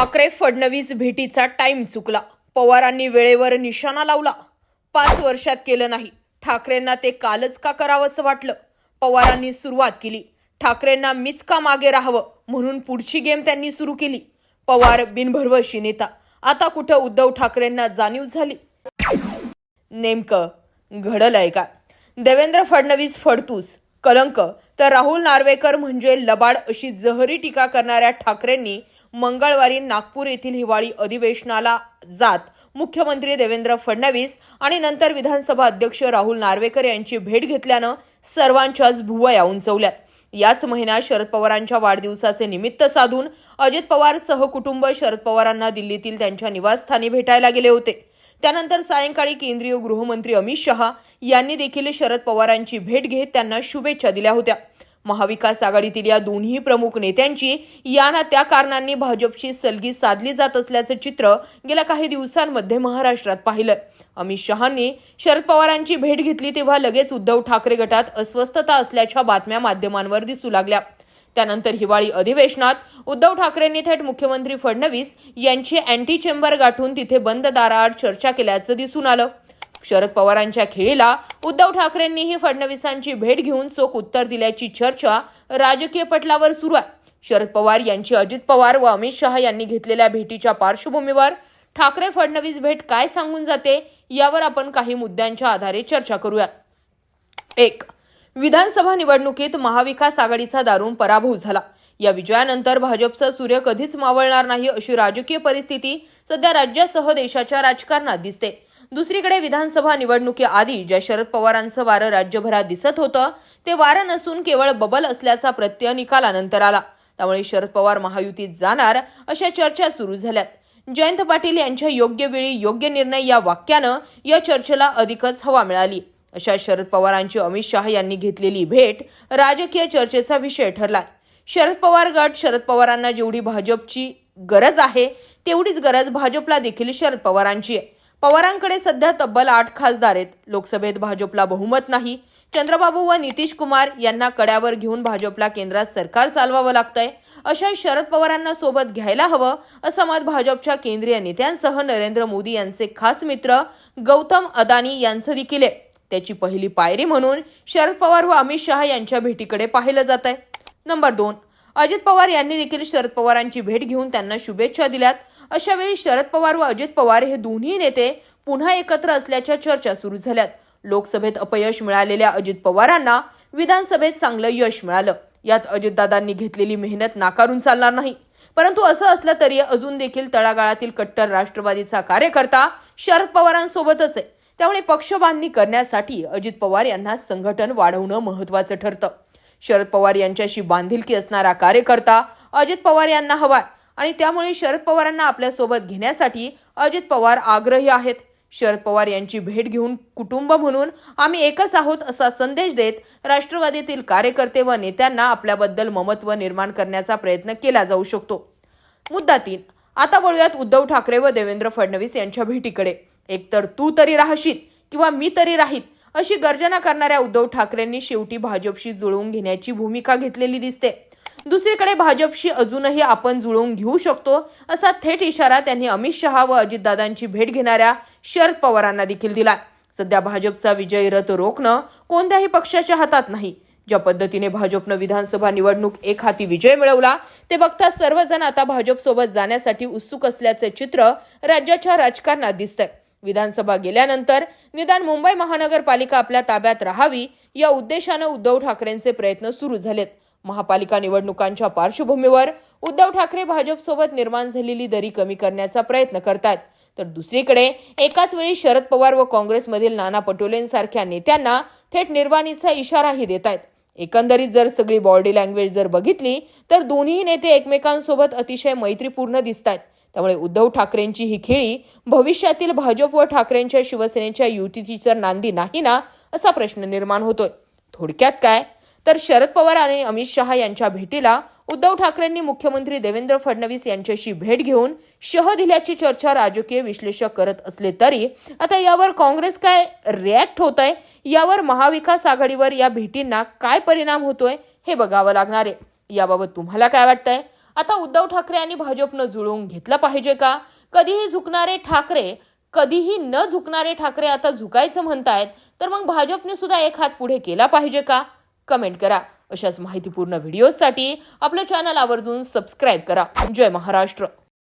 ठाकरे फडणवीस भेटीचा टाइम चुकला. पवारांनी वेळेवर निशाणा लावला. पाच वर्षात केलं नाही. ठाकरेंना ते कालच का करावंसं वाटलं? पवारांनी सुरुवात केली. ठाकरेंना मीच का मागे राहावं? म्हणून पुढची गेम त्यांनी सुरू केली. पवार बिनभरवशी नेता. आता कुठं उद्धव ठाकरेंना जाणीव झाली? नेमकं घडलंय का देवेंद्र फडणवीस फडतूस. कलंक. तर राहुल नार्वेकर म्हणजे लबाड अशी जहरी टीका करणाऱ्या ठाकरेंनी मंगळवारी नागपूर येथील हिवाळी अधिवेशनाला जात मुख्यमंत्री देवेंद्र फडणवीस आणि नंतर विधानसभा अध्यक्ष राहुल नार्वेकर यांची भेट घेतल्यानं सर्वांच्याच भुवया उंचवल्यात. याच महिन्यात शरद पवारांच्या वाढदिवसाचे निमित्त साधून अजित पवार सहकुटुंब शरद पवारांना दिल्लीतील त्यांच्या निवासस्थानी भेटायला गेले होते. त्यानंतर सायंकाळी केंद्रीय गृहमंत्री अमित शहा यांनी देखील शरद पवारांची भेट घेत त्यांना शुभेच्छा दिल्या होत्या. महाविकास आघाडीतील या दोन्ही प्रमुख नेत्यांची या ना त्या कारणांनी भाजपची सलगी साधली जात असल्याचं चित्र गेल्या काही दिवसांमध्ये महाराष्ट्रात पाहिलं. अमित शहांनी शरद पवारांची भेट घेतली तेव्हा लगेच उद्धव ठाकरे गटात अस्वस्थता असल्याच्या बातम्या माध्यमांवर दिसू लागल्या. त्यानंतर हिवाळी अधिवेशनात उद्धव ठाकरेंनी थेट मुख्यमंत्री फडणवीस यांची अँटी चेंबर गाठून तिथे बंद दाराआड चर्चा केल्याचं दिसून आलं. शरद पवारांच्या खेळीला उद्धव ठाकरेंनीही फडणवीसांची भेट घेऊन चोख उत्तर दिल्याची चर्चा राजकीय पटलावर सुरू आहे. शरद पवार यांची अजित पवार व अमित शहा यांनी घेतलेल्या भेटीच्या पार्श्वभूमीवर ठाकरे फडणवीस भेट काय सांगून जाते यावर आपण काही मुद्द्यांच्या आधारे चर्चा करूयात. एक विधानसभा निवडणुकीत महाविकास आघाडीचा दारुण पराभव झाला. या विजयानंतर भाजपचा सूर्य कधीच मावळणार नाही अशी राजकीय परिस्थिती सध्या राज्यासह देशाच्या राजकारणात दिसते. दुसरीकडे विधानसभा निवडणुकीआधी ज्या शरद पवारांचं वारं राज्यभरात दिसत होतं ते वारं नसून केवळ बबल असल्याचा प्रत्यय निकालानंतर आला. त्यामुळे शरद पवार महायुतीत जाणार अशा चर्चा सुरू झाल्यात. जयंत पाटील यांच्या योग्य वेळी योग्य निर्णय या वाक्यानं या चर्चेला अधिकच हवा मिळाली. अशा शरद पवारांची अमित शहा यांनी घेतलेली भेट राजकीय चर्चेचा विषय ठरला शरद पवार गट शरद पवारांना जेवढी भाजपची गरज आहे तेवढीच गरज भाजपला देखील शरद पवारांची आहे. पवारांकडे सध्या तब्बल आठ खासदार आहेत. लोकसभेत भाजपला बहुमत नाही. चंद्रबाबू व नितीश कुमार यांना कड्यावर घेऊन भाजपला केंद्रात सरकार चालवावं लागतंय. अशा शरद पवारांना सोबत घ्यायला हवं असं मत भाजपच्या केंद्रीय नेत्यांसह नरेंद्र मोदी यांचे खास मित्र गौतम अदानी यांचं देखील आहे. त्याची पहिली पायरी म्हणून शरद पवार व अमित शहा यांच्या भेटीकडे पाहिलं जात आहे नंबर दोन अजित पवार यांनी देखील शरद पवारांची भेट घेऊन त्यांना शुभेच्छा दिल्यात. अशा वेळी शरद पवार व अजित पवार हे दोन्ही नेते पुन्हा एकत्र असल्याच्या चर्चा सुरू झाल्यात. लोकसभेत अपयश मिळालेल्या अजित पवारांना विधानसभेत चांगलं यश मिळालं. यात अजितदादांनी घेतलेली मेहनत नाकारून चालणार नाही. परंतु असं असलं तरी अजून देखील तळागाळातील कट्टर राष्ट्रवादीचा कार्यकर्ता शरद पवारांसोबतच आहे. त्यामुळे पक्षबांधणी करण्यासाठी अजित पवार यांना संघटन वाढवणं महत्वाचं ठरतं. शरद पवार यांच्याशी बांधिलकी असणारा कार्यकर्ता अजित पवार यांना हवाय. आणि त्यामुळे शरद पवारांना आपल्यासोबत घेण्यासाठी अजित पवार आग्रही आहेत. शरद पवार यांची भेट घेऊन कुटुंब म्हणून आम्ही एकच आहोत असा संदेश देत राष्ट्रवादीतील कार्यकर्ते व नेत्यांना आपल्याबद्दल ममत्व निर्माण करण्याचा प्रयत्न केला जाऊ शकतो. मुद्दा तीन. आता वळूयात उद्धव ठाकरे व देवेंद्र फडणवीस यांच्या भेटीकडे. एकतर तू तरी राहशील किंवा मी तरी राहीत अशी गर्जना करणाऱ्या उद्धव ठाकरेंनी शेवटी भाजपशी जुळवून घेण्याची भूमिका घेतलेली दिसते. दुसरीकडे भाजपशी अजूनही आपण जुळवून घेऊ शकतो असा थेट इशारा त्यांनी अमित शहा व अजितदादांची भेट घेणाऱ्या शरद पवारांना देखील दिला सध्या भाजपचा विजयी रथ रोखणं कोणत्याही पक्षाच्या हातात नाही. ज्या पद्धतीने भाजपनं विधानसभा निवडणूक एक हाती विजय मिळवला ते बघता सर्वजण आता भाजपसोबत जाण्यासाठी उत्सुक असल्याचे चित्र राज्याच्या राजकारणात दिसतंय. विधानसभा गेल्यानंतर निदान मुंबई महानगरपालिका आपल्या ताब्यात राहावी या उद्देशानं उद्धव ठाकरेंचे प्रयत्न सुरू झालेत. महापालिका निवडणुकांच्या पार्श्वभूमीवर उद्धव ठाकरे भाजपसोबत निर्माण झालेली दरी कमी करण्याचा प्रयत्न करतात. तर दुसरीकडे एकाच वेळी शरद पवार व काँग्रेसमधील नाना पटोलेंसारख्या नेत्यांना थेट निर्वाणीचा इशाराही देत आहेत एकंदरीत जर सगळी बॉडी लँग्वेज जर बघितली तर दोन्ही नेते एकमेकांसोबत अतिशय मैत्रीपूर्ण दिसत आहेत त्यामुळे उद्धव ठाकरेंची ही खेळी भविष्यातील भाजप व ठाकरेंच्या शिवसेनेच्या युतीची तर नांदी नाही ना असा प्रश्न निर्माण होतोय. थोडक्यात काय? तर शरद पवार आणि अमित शहा यांच्या भेटीला उद्धव ठाकरेंनी मुख्यमंत्री देवेंद्र फडणवीस यांच्याशी भेट घेऊन शह दिल्याची चर्चा राजकीय विश्लेषक करत असले तरी आता यावर काँग्रेस काय रिॲक्ट होत आहे यावर महाविकास आघाडीवर या भेटींना काय परिणाम होतोय हे बघावं लागणार आहे. याबाबत तुम्हाला काय वाटतंय? आता उद्धव ठाकरे आणि भाजपनं जुळवून घेतलं पाहिजे का? कधीही झुकणारे ठाकरे कधीही न झुकणारे ठाकरे आता झुकायचं म्हणतायत तर मग भाजपने सुद्धा एक हात पुढे केला पाहिजे का? कमेंट करा. अशाच माहितीपूर्ण व्हिडिओसाठी आपलं चॅनल आवर्जून सबस्क्राईब करा. जय महाराष्ट्र.